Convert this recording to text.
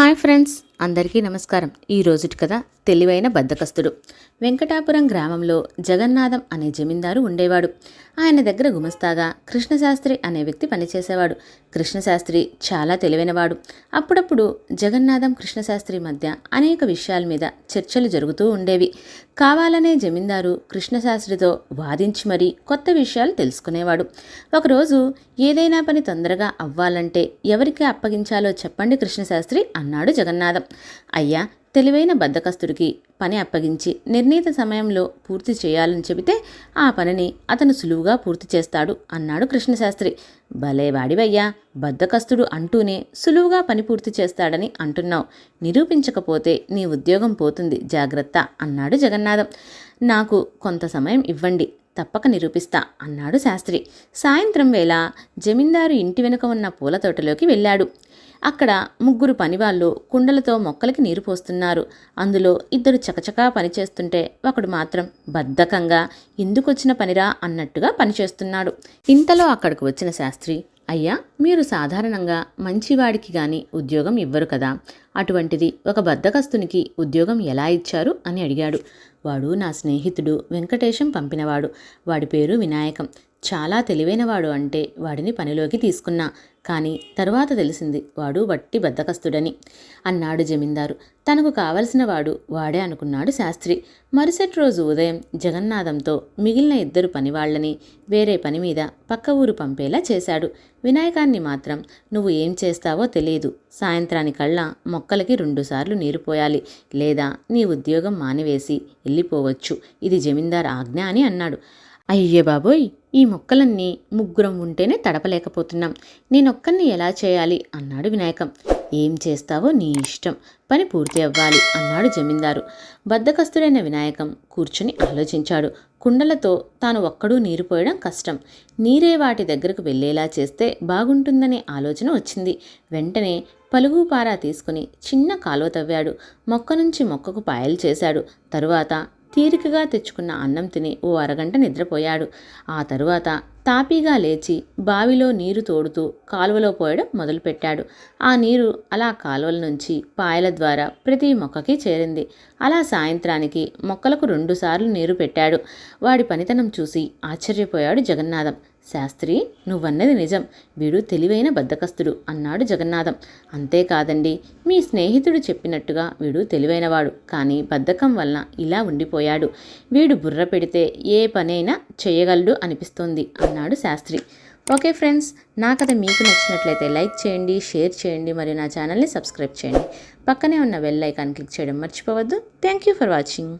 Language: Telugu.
హాయ్ ఫ్రెండ్స్ అందరికీ నమస్కారం. ఈ రోజుటి కథ తెలివైన బద్దకస్తుడు. వెంకటాపురం గ్రామంలో జగన్నాథం అనే జమీందారు ఉండేవాడు. ఆయన దగ్గర గుమస్తాగా కృష్ణశాస్త్రి అనే వ్యక్తి పనిచేసేవాడు. కృష్ణశాస్త్రి చాలా తెలివైనవాడు. అప్పుడప్పుడు జగన్నాథం కృష్ణశాస్త్రి మధ్య అనేక విషయాల మీద చర్చలు జరుగుతూ ఉండేవి. కావాలనే జమీందారు కృష్ణశాస్త్రితో వాదించి మరీ కొత్త విషయాలు తెలుసుకునేవాడు. ఒకరోజు ఏదైనా పని తొందరగా అవ్వాలంటే ఎవరికి అప్పగించాలో చెప్పండి కృష్ణశాస్త్రి అన్నాడు జగన్నాథం. అయ్యా తెలివైన బద్దకస్తుడికి పని అప్పగించి నిర్ణీత సమయంలో పూర్తి చేయాలని చెబితే ఆ పనిని అతను సులువుగా పూర్తి చేస్తాడు అన్నాడు కృష్ణశాస్త్రి. భలే వాడివయ్యా బద్దకస్తుడు అంటూనే సులువుగా పని పూర్తి చేస్తాడని అంటున్నావు. నిరూపించకపోతే నీ ఉద్యోగం పోతుంది జాగ్రత్త అన్నాడు జగన్నాథం. నాకు కొంత సమయం ఇవ్వండి తప్పక నిరూపిస్తా అన్నాడు శాస్త్రి. సాయంత్రం వేళ జమీందారు ఇంటి వెనుక ఉన్న పూల తోటలోకి వెళ్ళాడు. అక్కడ ముగ్గురు పనివాళ్ళు కుండలతో మొక్కలకి నీరు పోస్తున్నారు. అందులో ఇద్దరు చకచకా పనిచేస్తుంటే ఒకడు మాత్రం బద్ధకంగా ఎందుకొచ్చిన పనిరా అన్నట్టుగా పనిచేస్తున్నాడు. ఇంతలో అక్కడికి వచ్చిన శాస్త్రి అయ్యా మీరు సాధారణంగా మంచివాడికి గాని ఉద్యోగం ఇవ్వరు కదా. అటువంటిది ఒక బద్దకస్తునికి ఉద్యోగం ఎలా ఇచ్చారు అని అడిగాడు. వాడు నా స్నేహితుడు వెంకటేశం పంపినవాడు. వాడి పేరు వినాయకం. చాలా తెలివైనవాడు అంటే వాడిని పనిలోకి తీసుకున్నా. కానీ తరువాత తెలిసింది వాడు వట్టి బద్దకస్తుడని. అన్నాడు జమీందారు. తనకు కావలసిన వాడు వాడే అనుకున్నాడు శాస్త్రి. మరుసటి రోజు ఉదయం జగన్నాథంతో మిగిలిన ఇద్దరు పనివాళ్ళని వేరే పని మీద పక్క ఊరు పంపేలా చేశాడు. వినాయకాన్ని మాత్రం నువ్వు ఏం చేస్తావో తెలియదు. సాయంత్రానికల్లా మొక్కలకి రెండుసార్లు నీరు పోయాలి. లేదా నీ ఉద్యోగం మానివేసి వెళ్ళిపోవచ్చు ఇది జమీందార్ ఆజ్ఞ అని అన్నాడు. అయ్యే బాబోయ్ ఈ మొక్కలన్నీ ముగ్గురం ఉంటేనే తడపలేకపోతున్నాం. నేనొక్కరిని ఎలా చేయాలి? అన్నాడు వినాయకం. ఏం చేస్తావో నీ ఇష్టం. పని పూర్తి అవ్వాలి అన్నాడు జమీందారు. బద్దకస్తుడైన వినాయకం కూర్చుని ఆలోచించాడు. కుండలతో తాను ఒక్కడూ నీరు పోయడం కష్టం. నీరే వాటి దగ్గరకు వెళ్ళేలా చేస్తే బాగుంటుందనే ఆలోచన వచ్చింది. వెంటనే పలుగు పారా తీసుకుని చిన్న కాలువ తవ్వాడు. మొక్క నుంచి మొక్కకు పాయలు చేశాడు. తరువాత తీరికగా తెచ్చుకున్న అన్నం తిని ఓ అరగంట నిద్రపోయాడు. ఆ తరువాత తాపీగా లేచి బావిలో నీరు తోడుతూ కాలువలో పోయడం మొదలుపెట్టాడు. ఆ నీరు అలా కాలువల నుంచి పాయల ద్వారా ప్రతి మొక్కకి చేరింది. అలా సాయంత్రానికి మొక్కలకు రెండుసార్లు నీరు పెట్టాడు. వాడి పనితనం చూసి ఆశ్చర్యపోయాడు జగన్నాథం. శాస్త్రి నువ్వన్నది నిజం. వీడు తెలివైన బద్దకస్తుడు అన్నాడు జగన్నాథం. అంతేకాదండి మీ స్నేహితుడు చెప్పినట్టుగా వీడు తెలివైనవాడు. కానీ బద్ధకం వలన ఇలా ఉండిపోయాడు. వీడు బుర్ర పెడితే ఏ పనైనా చేయగలడు అనిపిస్తోంది అన్నాడు శాస్త్రి. ఓకే ఫ్రెండ్స్ నా కథ మీకు నచ్చినట్లయితే లైక్ చేయండి షేర్ చేయండి మరియు నా ఛానల్ని సబ్స్క్రైబ్ చేయండి. పక్కనే ఉన్న బెల్ ఐకాన్ క్లిక్ చేయడం మర్చిపోవద్దు. Thank you for watching.